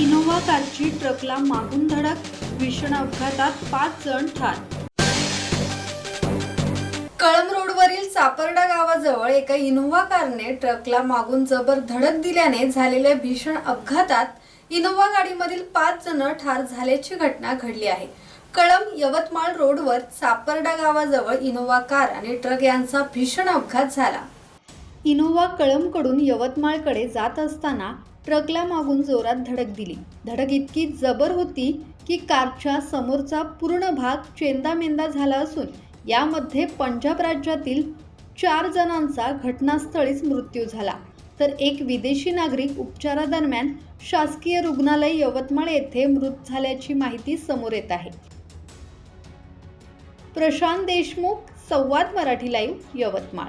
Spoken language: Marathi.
कारची ट्रकला मागून धडक भीषण अपघातात पाच जण ठार. कळम रोडवरील सापर्डा गावाजवळ एका इनोव्हा कारने ट्रकला मागून जबर धडक दिल्याने झालेल्या भीषण अपघातात इनोव्हा गाडीमधील पाच जण ठार झाल्याची घटना घडली आहे. कळम यवतमाळ रोडवर सापर्डा गावाजवळ इनोव्हा कार आणि ट्रक यांचा भीषण अपघात झाला. इनोव्हा कळमकडून यवतमाळकडे जात असताना ट्रकला मागून जोरात धडक दिली. धडक इतकी जबर होती की कारच्या समोरचा पूर्ण भाग चेंदामेंदा झाला असून यामध्ये पंजाब राज्यातील चार जणांचा घटनास्थळीच मृत्यू झाला. तर एक विदेशी नागरिक उपचारादरम्यान शासकीय रुग्णालय यवतमाळ येथे मृत झाल्याची माहिती समोर येत आहे. प्रशांत देशमुख संवाद मराठी लाईव्ह यवतमाळ.